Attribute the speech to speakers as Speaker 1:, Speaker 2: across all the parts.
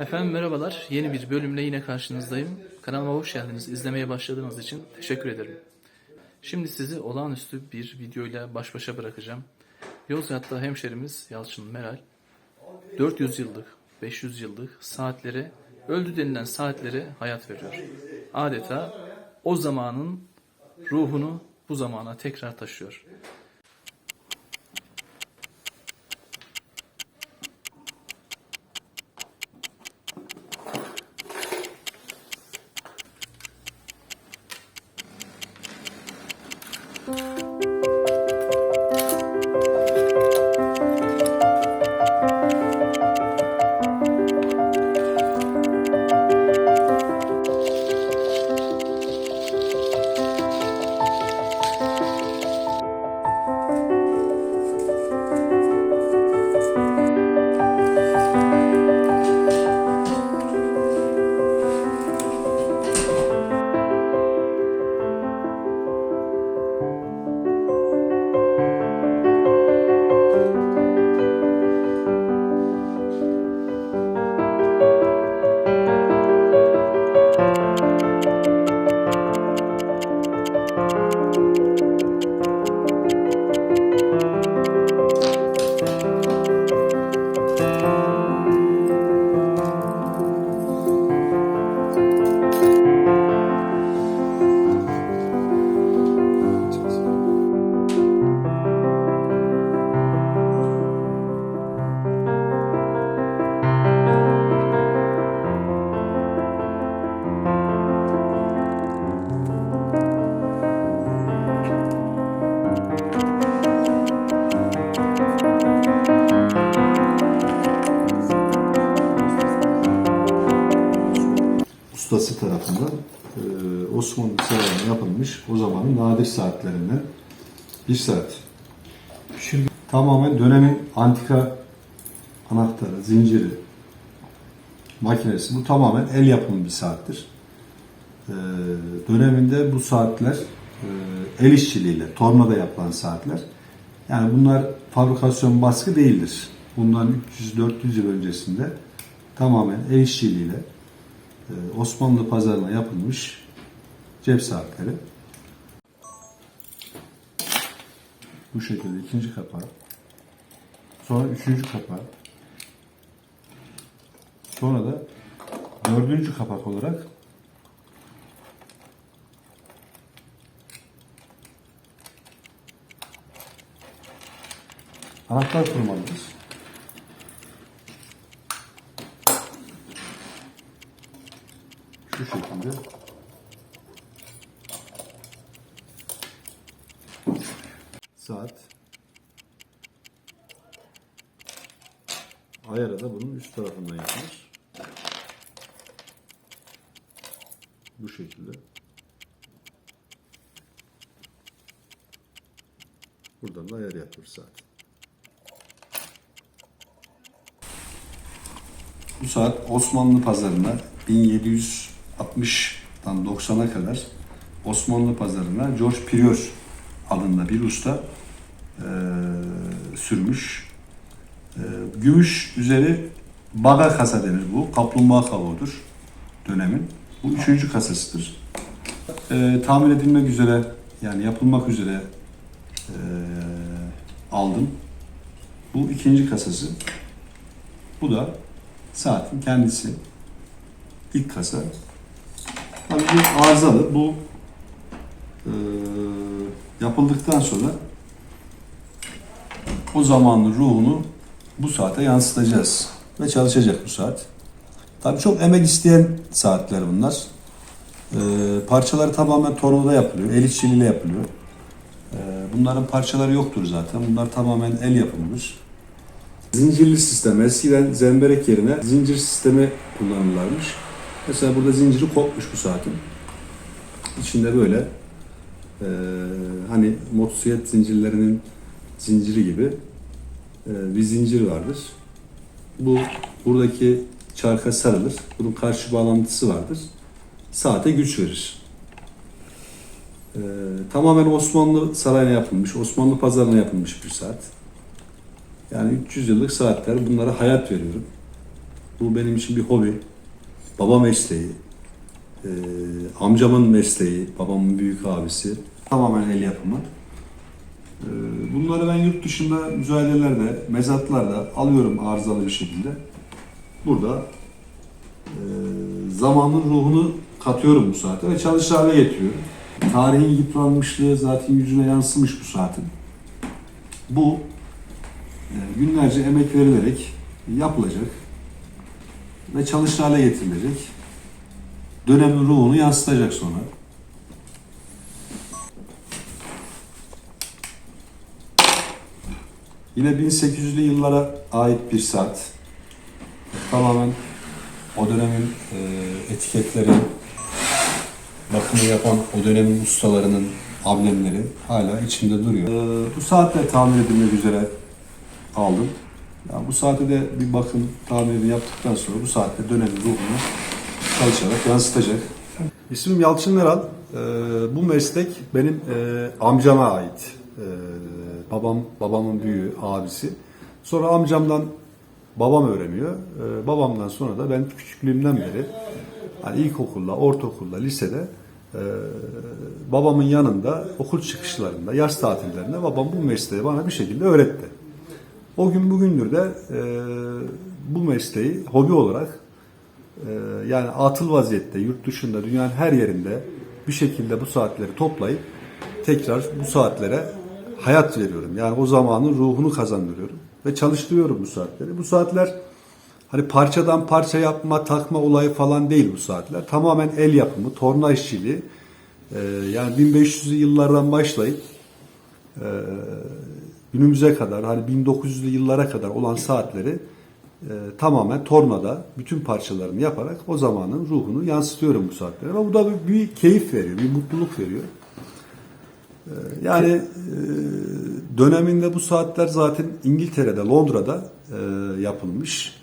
Speaker 1: Efendim merhabalar. Yeni bir bölümle yine karşınızdayım. Kanalıma hoş geldiniz. İzlemeye başladığınız için teşekkür ederim. Şimdi sizi olağanüstü bir videoyla baş başa bırakacağım. Yozgat'ta hemşerimiz Yalçın Meral 400 yıllık, 500 yıllık saatlere, öldü denilen saatlere hayat veriyor. Adeta o zamanın ruhunu bu zamana tekrar taşıyor.
Speaker 2: Nadir saatlerinden bir saat. Şimdi tamamen dönemin antika anahtarı, zinciri, makinesi bu tamamen el yapımı bir saattir. E, döneminde bu saatler e, el işçiliğiyle, tornada yapılan saatler. Yani bunlar fabrikasyon baskı değildir. Bundan 300-400 yıl öncesinde tamamen el işçiliğiyle e, Osmanlı pazarına yapılmış cep saatleri. Bu şekilde ikinci kapağı. Sonra üçüncü kapağı. Sonra da dördüncü kapak olarak anahtar kurmalıyız. Şu şekilde. Saat. Ayarı da bunun üst tarafından yapılır. Bu şekilde. Buradan da ayar yapılır saat. Bu saat Osmanlı pazarına 1760'dan 90'a kadar Osmanlı pazarına George Prior adında bir usta eee, sürmüş. Eee, gümüş üzeri baga kasa denir bu. Kaplumbağa kavuğudur dönemin. Bu üçüncü kasasıdır. Eee tamir edilmek üzere yani yapılmak üzere eee, aldım. Bu ikinci kasası. Bu da saatin kendisi. İlk kasa. Tabii bu arızalı. Bu eee, yapıldıktan sonra o zamanın ruhunu bu saate yansıtacağız. Ve çalışacak bu saat. Tabii çok emek isteyen saatler bunlar. Eee parçaları tamamen tornada yapılıyor. El işçiliğiyle yapılıyor. Eee, bunların parçaları yoktur zaten. Bunlar tamamen el yapımıdır. Zincirli sistem. Eskiden zemberek yerine zincir sistemi kullanırlarmış. Mesela burada zinciri kopmuş bu saatin. İçinde böyle eee, hani motosiklet zincirlerinin zinciri gibi bir zincir vardır. Bu buradaki çarka sarılır. Bunun karşı bağlantısı vardır. Saate güç verir. Eee, tamamen Osmanlı sarayına yapılmış, Osmanlı pazarına yapılmış bir saat. Yani 300 yıllık saatler bunlara hayat veriyorum. Bu benim için bir hobi. Baba mesleği. Ee, amcamın mesleği. Babamın büyük abisi. Tamamen el yapımı. Ee, bunları ben yurt dışında müzayedelerde, mezatlarda alıyorum arızalı bir şekilde. Burada e, zamanın ruhunu katıyorum bu saate ve çalışır hale getiriyorum. Tarihin yıpranmışlığı zaten yüzüne yansımış bu saatin. Bu e, günlerce emek verilerek yapılacak ve çalışır hale getirilecek. Dönemin ruhunu yansıtacak sonra. Yine 1800'lü yıllara ait bir saat. Tamamen o dönemin e, etiketleri, bakımı yapan o dönemin ustalarının amblemleri hala içinde duruyor. E, bu saatle tamir edilmek üzere aldım. Ya bu saate de bir bakım tamirini yaptıktan sonra bu saatte dönemin ruhunu çalışarak yansıtacak. İsmim Yalçın Meral. Ee, bu meslek benim e, amcama ait. Ee, babam babamın büyüğü, abisi. Sonra amcamdan babam öğreniyor. Ee, babamdan sonra da ben küçüklüğümden beri hani ilkokulda, ortaokulda, lisede e, babamın yanında okul çıkışlarında, yaz tatillerinde babam bu mesleği bana bir şekilde öğretti. O gün bugündür de e, bu mesleği hobi olarak e, yani atıl vaziyette yurt dışında dünyanın her yerinde bir şekilde bu saatleri toplayıp tekrar bu saatlere hayat veriyorum. Yani o zamanın ruhunu kazandırıyorum ve çalıştırıyorum bu saatleri. Bu saatler hani parçadan parça yapma, takma olayı falan değil bu saatler. Tamamen el yapımı, torna işçiliği. E, yani 1500'lü yıllardan başlayıp e, günümüze kadar hani 1900'lü yıllara kadar olan saatleri e, tamamen tornada bütün parçalarını yaparak o zamanın ruhunu yansıtıyorum bu saatlere. Ve bu da bir, bir keyif veriyor, bir mutluluk veriyor. E, yani e, döneminde bu saatler zaten İngiltere'de, Londra'da e, yapılmış.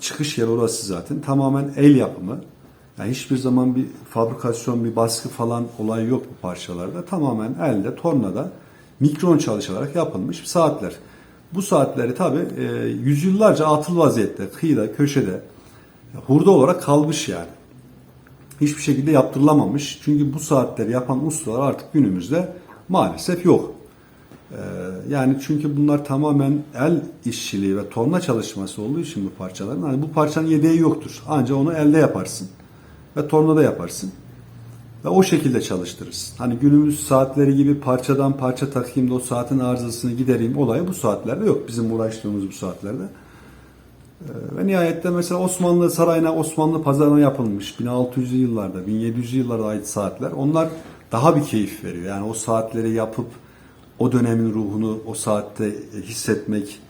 Speaker 2: Çıkış yeri orası zaten. Tamamen el yapımı. Yani hiçbir zaman bir fabrikasyon, bir baskı falan olay yok bu parçalarda. Tamamen elde, tornada mikron çalışılarak yapılmış saatler. Bu saatleri tabi e, yüzyıllarca atıl vaziyette, kıyıda, köşede, hurda olarak kalmış yani. Hiçbir şekilde yaptırılamamış. Çünkü bu saatleri yapan ustalar artık günümüzde maalesef yok. E, yani çünkü bunlar tamamen el işçiliği ve torna çalışması olduğu için bu parçaların. Hani bu parçanın yedeği yoktur. Ancak onu elde yaparsın ve tornada yaparsın. Ve o şekilde çalıştırırız. Hani günümüz saatleri gibi parçadan parça takayım da o saatin arızasını gidereyim olayı bu saatlerde yok. Bizim uğraştığımız bu saatlerde. Ee, Ve nihayette mesela Osmanlı Sarayı'na, Osmanlı Pazarı'na yapılmış 1600'lü yıllarda, 1700'lü yıllara ait saatler. Onlar daha bir keyif veriyor. Yani o saatleri yapıp o dönemin ruhunu o saatte hissetmek,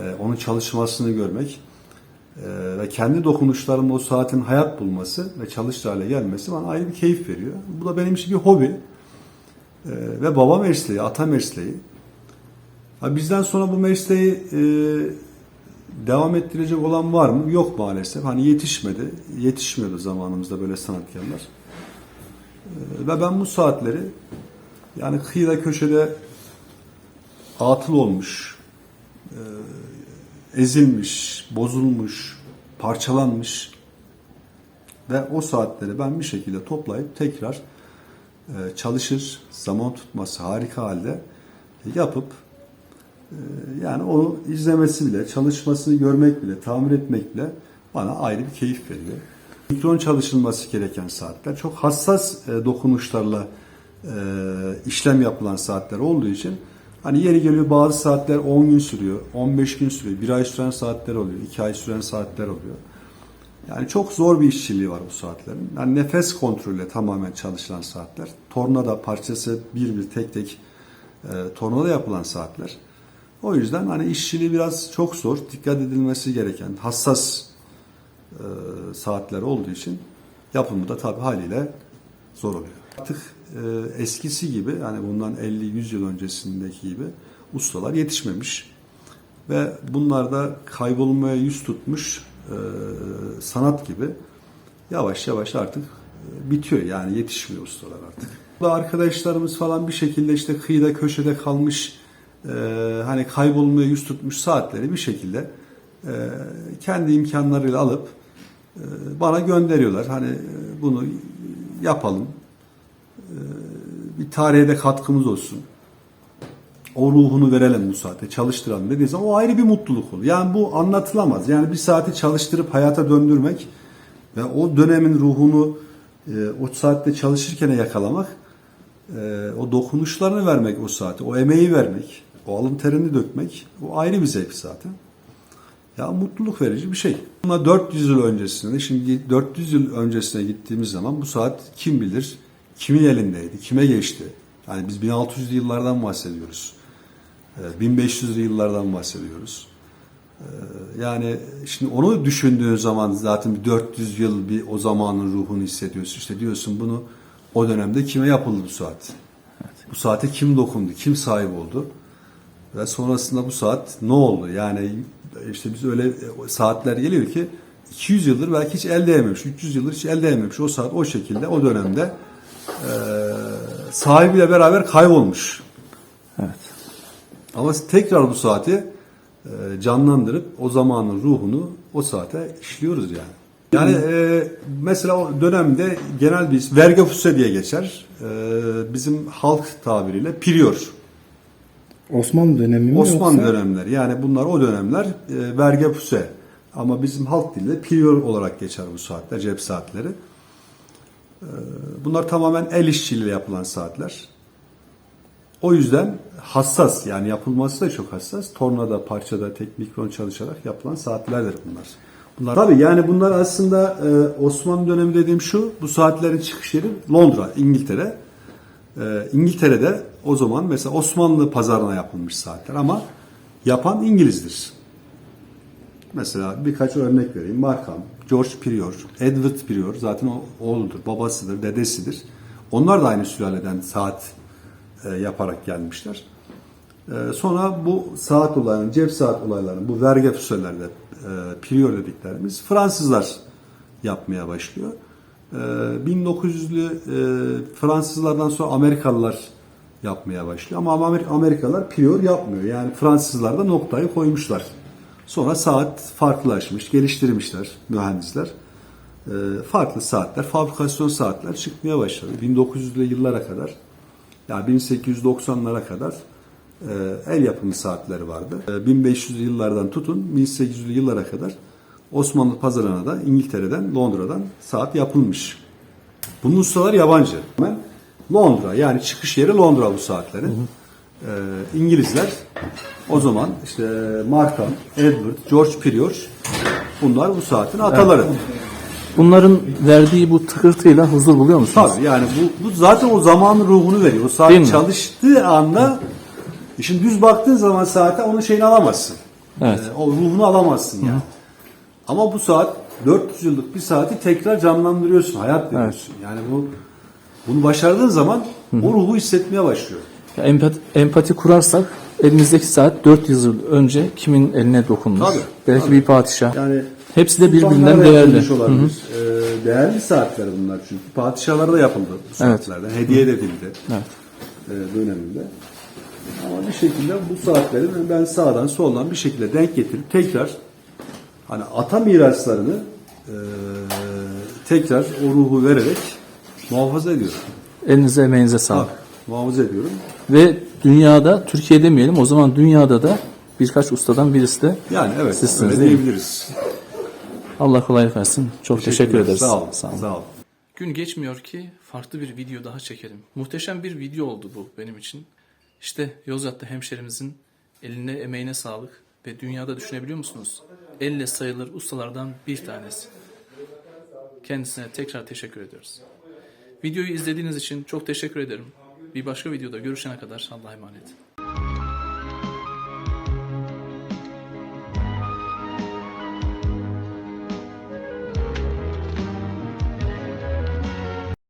Speaker 2: e, onun çalışmasını görmek ee, ve kendi dokunuşlarımla o saatin hayat bulması ve çalışır hale gelmesi bana ayrı bir keyif veriyor. Bu da benim için bir hobi. Ve baba mesleği, ata mesleği. Bizden sonra bu mesleği e, devam ettirecek olan var mı? Yok maalesef. Hani yetişmedi. Yetişmiyordu zamanımızda böyle sanatkarlar. Ee, ve ben bu saatleri yani kıyıda köşede atıl olmuş, e, ezilmiş, bozulmuş, parçalanmış ve o saatleri ben bir şekilde toplayıp tekrar e, çalışır, zaman tutması harika halde yapıp e, yani onu izlemesi bile, çalışmasını görmek bile, tamir etmek bile bana ayrı bir keyif veriyor. Mikron çalışılması gereken saatler çok hassas e, dokunuşlarla e, işlem yapılan saatler olduğu için Hani yeri geliyor bazı saatler 10 gün sürüyor, 15 gün sürüyor, 1 ay süren saatler oluyor, 2 ay süren saatler oluyor. Yani çok zor bir işçiliği var bu saatlerin. Yani nefes kontrolüyle tamamen çalışılan saatler. Tornada parçası bir bir tek tek e, tornada yapılan saatler. O yüzden hani işçiliği biraz çok zor, dikkat edilmesi gereken hassas e, saatler olduğu için yapımı da tabii haliyle zor oluyor. Artık e, eskisi gibi hani bundan 50-100 yıl öncesindeki gibi ustalar yetişmemiş ve bunlar da kaybolmaya yüz tutmuş e, sanat gibi yavaş yavaş artık e, bitiyor yani yetişmiyor ustalar artık. Bu arkadaşlarımız falan bir şekilde işte kıyıda köşede kalmış e, hani kaybolmaya yüz tutmuş saatleri bir şekilde e, kendi imkanlarıyla alıp bana gönderiyorlar. Hani e, bunu yapalım. E, bir tarihe de katkımız olsun. O ruhunu verelim bu saate, çalıştıralım dediği zaman o ayrı bir mutluluk olur. Yani bu anlatılamaz. Yani bir saati çalıştırıp hayata döndürmek ve o dönemin ruhunu e, o saatte çalışırken yakalamak, e, o dokunuşlarını vermek o saate, o emeği vermek, o alın terini dökmek, o ayrı bir zevk zaten. Ya mutluluk verici bir şey. Buna 400 yıl öncesinde, şimdi 400 yıl öncesine gittiğimiz zaman bu saat kim bilir kimin elindeydi, kime geçti. Yani biz 1600'lü yıllardan bahsediyoruz. Ee, 1500'lü yıllardan bahsediyoruz. Ee, Yani şimdi onu düşündüğün zaman zaten bir 400 yıl bir o zamanın ruhunu hissediyorsun. İşte diyorsun bunu o dönemde kime yapıldı bu saat? Bu saate kim dokundu, kim sahip oldu? Ve sonrasında bu saat ne oldu? Yani işte biz öyle saatler geliyor ki 200 yıldır belki hiç el değmemiş, 300 yıldır hiç el değmemiş. O saat o şekilde o dönemde eee sahibiyle beraber kaybolmuş.
Speaker 1: Evet.
Speaker 2: Ama tekrar bu saati eee, canlandırıp o zamanın ruhunu o saate işliyoruz yani. Yani eee, mesela o dönemde genel bir vergefuse diye geçer. Eee, bizim halk tabiriyle piriyor.
Speaker 3: Osmanlı dönemi mi
Speaker 2: Osmanlı
Speaker 3: yoksa?
Speaker 2: dönemleri yani bunlar o dönemler e, verge puse ama bizim halk dilinde priyor olarak geçer bu saatler cep saatleri. E, bunlar tamamen el işçiliğiyle yapılan saatler. O yüzden hassas yani yapılması da çok hassas. Tornada, parçada, tek mikron çalışarak yapılan saatlerdir bunlar. Bunlar tabii yani bunlar aslında e, Osmanlı dönemi dediğim şu. Bu saatlerin çıkış yeri Londra, İngiltere. Ee, İngiltere'de o zaman mesela Osmanlı pazarına yapılmış saatler ama yapan İngilizdir. Mesela birkaç örnek vereyim. Markham, George Prior, Edward Prior zaten o oğludur, babasıdır, dedesidir. Onlar da aynı sülaleden saat e, yaparak gelmişler. E, sonra bu saat olaylarının, cep saat olaylarının, bu vergi füselerde e, Prior dediklerimiz Fransızlar yapmaya başlıyor. Ee, 1900'lü e, Fransızlardan sonra Amerikalılar yapmaya başlıyor. Ama Amer- Amerikalılar prior yapmıyor. Yani Fransızlar da noktayı koymuşlar. Sonra saat farklılaşmış, geliştirmişler mühendisler. Ee, farklı saatler, fabrikasyon saatler çıkmaya başladı. 1900'lü yıllara kadar, yani 1890'lara kadar e, el yapımı saatleri vardı. E, 1500'lü yıllardan tutun 1800'lü yıllara kadar Osmanlı pazarına da İngiltere'den, Londra'dan saat yapılmış. Bunun ustaları yabancı. Hemen Londra yani çıkış yeri Londra bu saatlerin. E, İngilizler o zaman işte Markham, Edward, George Prior bunlar bu saatin ataları.
Speaker 1: Bunların verdiği bu tıkırtıyla huzur buluyor musunuz?
Speaker 2: Tabii yani bu, bu zaten o zamanın ruhunu veriyor. O saat çalıştığı anda işin düz baktığın zaman saate onun şeyini alamazsın.
Speaker 1: Evet.
Speaker 2: Ee, o ruhunu alamazsın yani. Ama bu saat 400 yıllık bir saati tekrar canlandırıyorsun, hayat veriyorsun. Yani bu bunu başardığın zaman o ruhu hissetmeye başlıyor.
Speaker 1: Ya empati, empati kurarsak elimizdeki saat 400 yıl önce kimin eline dokunmuş?
Speaker 2: Tabii,
Speaker 1: Belki
Speaker 2: tabii.
Speaker 1: bir padişah.
Speaker 2: Yani
Speaker 1: Hepsi de birbirinden değerli.
Speaker 2: olabilir. Ee, değerli saatler bunlar çünkü. Padişahlara da yapıldı bu
Speaker 1: Evet.
Speaker 2: saatlerden. Hediye edildi.
Speaker 1: Evet.
Speaker 2: e, döneminde. Ama bir şekilde bu saatleri ben sağdan soldan bir şekilde denk getirip tekrar hani ata miraslarını e, tekrar o ruhu vererek muhafaza ediyorum.
Speaker 1: Elinize emeğinize sağlık.
Speaker 2: Tabii, muhafaza ediyorum.
Speaker 1: Ve dünyada, Türkiye demeyelim o zaman dünyada da birkaç ustadan birisi de
Speaker 2: Yani evet
Speaker 1: Sizsiniz
Speaker 2: öyle diyebiliriz.
Speaker 1: Allah kolaylık versin. Çok teşekkür ederiz.
Speaker 2: Sağ olun.
Speaker 1: Sağ olun.
Speaker 2: Sağ olun.
Speaker 1: Gün geçmiyor ki farklı bir video daha çekelim. Muhteşem bir video oldu bu benim için. İşte Yozgat'ta hemşerimizin eline emeğine sağlık ve dünyada düşünebiliyor musunuz? Elle sayılır ustalardan bir tanesi. Kendisine tekrar teşekkür ediyoruz. Videoyu izlediğiniz için çok teşekkür ederim. Bir başka videoda görüşene kadar Allah'a emanet.